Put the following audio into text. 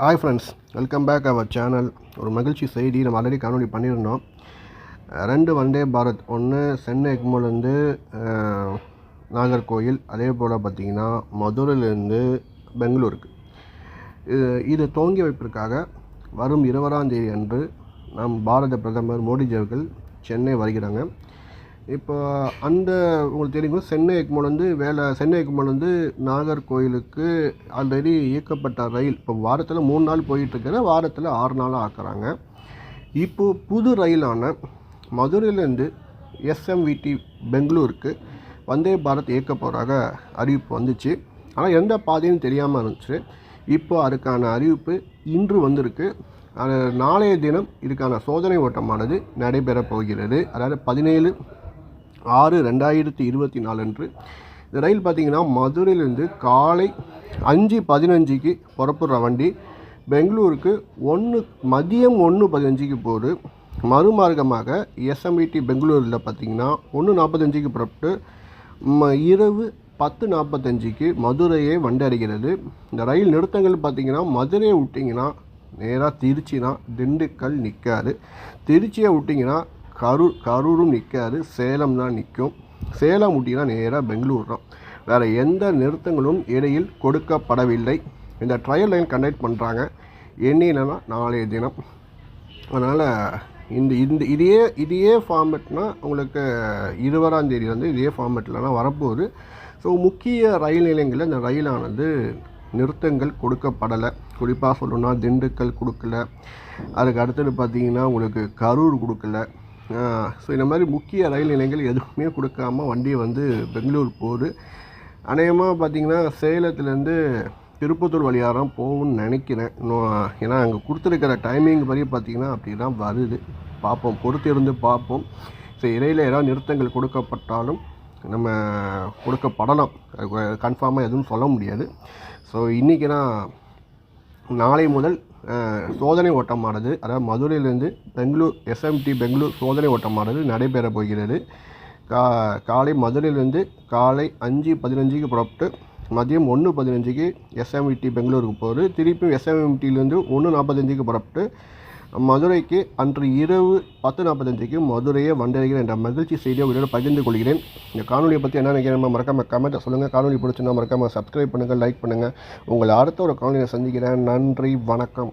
Hi friends welcome back our channel ஒரு மகிழ்ச்சி செய்தி நம்ம ஆல்ரெடி காணொலி பண்ணியிருந்தோம். ரெண்டு வந்தே பாரத். ஒன்று சென்னை எக்மோலேருந்து நாகர்கோயில் அதே போல் பார்த்திங்கன்னா மதுரையிலேருந்து பெங்களூருக்கு. இது இது வைப்பிற்காக வரும் இருபதாம் தேதி அன்று நம் பாரத பிரதமர் மோடிஜி அவர்கள் சென்னை வருகிறாங்க. இப்போ அந்த உங்களுக்கு தெரியும்? சென்னை எக்மோலேருந்து வேலை சென்னை எக்மோலேருந்து நாகர்கோயிலுக்கு ஆல்ரெடி இயக்கப்பட்ட ரயில். இப்போ வாரத்தில் மூணு நாள் போயிட்டுருக்கிற வாரத்தில் ஆறு நாளாக ஆக்குறாங்க. இப்போது புது ரயிலான மதுரையிலேருந்து எஸ்எம்விடி பெங்களூருக்கு வந்தே பாரத் இயக்க போகிறாக அறிவிப்பு வந்துச்சு. ஆனால் எந்த பாதையும் தெரியாமல் இருந்துச்சு. இப்போ அதுக்கான அறிவிப்பு இன்று வந்திருக்கு. அது நாளைய தினம் இதுக்கான சோதனை ஓட்டமானது நடைபெறப் போகிறது. அதாவது பதினேழு ஆறு ரெண்டாயிரத்தி இருபத்தி நாலு அன்று. இந்த ரயில் பார்த்திங்கன்னா மதுரையிலேருந்து காலை அஞ்சு பதினஞ்சுக்கு புறப்படுற வண்டி. பெங்களூருக்கு ஒன்று மதியம் ஒன்று பதினஞ்சுக்கு போகுது. மறுமார்க்கமாக எஸ்எம்இடி பெங்களூரில் பார்த்திங்கன்னா ஒன்று நாற்பத்தஞ்சுக்கு புறப்பட்டு ம இரவு பத்து நாற்பத்தஞ்சுக்கு மதுரையே வண்டடைகிறது இந்த ரயில் நிறுத்தங்கள் பார்த்திங்கன்னா மதுரையை விட்டிங்கன்னா நேராக திருச்சினா திண்டுக்கல் நிற்காது திருச்சியை விட்டிங்கன்னா கரூர் கரூரும் நிற்காது சேலம் தான் நிற்கும் சேலம் ஊட்டினா நேராக பெங்களூர் தான். வேறு எந்த நிறுத்தங்களும் இடையில் கொடுக்கப்படவில்லை. இந்த ட்ரையல் லைன் கண்டக்ட் பண்ணுறாங்க என்னன்னா நாளைய தினம். அதனால் இந்த இந்த இதே இதே ஃபார்மெட்னால் உங்களுக்கு இருபதாம் தேதி வந்து இதே ஃபார்மெட்லலாம் வரப்போகுது. ஸோ முக்கிய ரயில் நிலையங்களில் இந்த ரயிலானது நிறுத்தங்கள் கொடுக்கப்படலை. குறிப்பாக சொல்லணும்னா திண்டுக்கல் கொடுக்கல. அதுக்கு அடுத்தது பார்த்திங்கன்னா உங்களுக்கு கரூர் கொடுக்கல. ஸோ இந்த மாதிரி முக்கிய ரயில் நிலையங்கள் எதுவுமே கொடுக்காம வண்டி வந்து பெங்களூர் போகுது. அநேகமாக பார்த்தீங்கன்னா சேலத்துலேருந்து திருப்பத்தூர் வழியாக தான் போகும்னு நினைக்கிறேன். இன்னும் ஏன்னா அங்கே கொடுத்துருக்கிற டைமிங் படி பார்த்தீங்கன்னா அப்படி தான் வருது. பார்ப்போம் பொறுத்து இருந்து பார்ப்போம். ஸோ இடையில் ஏதாவது நிறுத்தங்கள் கொடுக்கப்பட்டாலும் நம்ம கொடுக்கப்படலாம். கன்ஃபார்மாக எதுவும் சொல்ல முடியாது. ஸோ இன்றைக்கி நான் நாளை முதல் சோதனை ஓட்டமானது அதாவது மதுரையிலேருந்து பெங்களூர் எஸ்எம்டி பெங்களூர் சோதனை ஓட்டமானது நடைபெற போகிறது. கா காலை மதுரையிலேருந்து காலை அஞ்சு பதினஞ்சுக்கு புறப்பட்டு மதியம் ஒன்று பதினஞ்சுக்கு எஸ்எம்டி பெங்களூருக்கு போகுது. திருப்பியும் எஸ்எம்இடியிலேருந்து ஒன்று நாற்பத்தஞ்சுக்கு புறப்பட்டு மதுரைக்கு அன்று இரவு பத்து நாற்பத்தஞ்சுக்கு மதுரையை வந்தடைகிறேன் என்ற மகிழ்ச்சி செய்தியை உங்களோட பகிர்ந்து கொள்கிறேன். இந்த காணொலியை பற்றி என்ன நினைக்கிறேன் மறக்காம கமெண்ட்டை சொல்லுங்கள் காணொலி பிடிச்சுன்னா மறக்காமல் சப்ஸ்கிரைப் பண்ணுங்கள் லைக் பண்ணுங்கள் உங்களை அடுத்த ஒரு காணொலியை சந்திக்கிறேன். நன்றி வணக்கம்.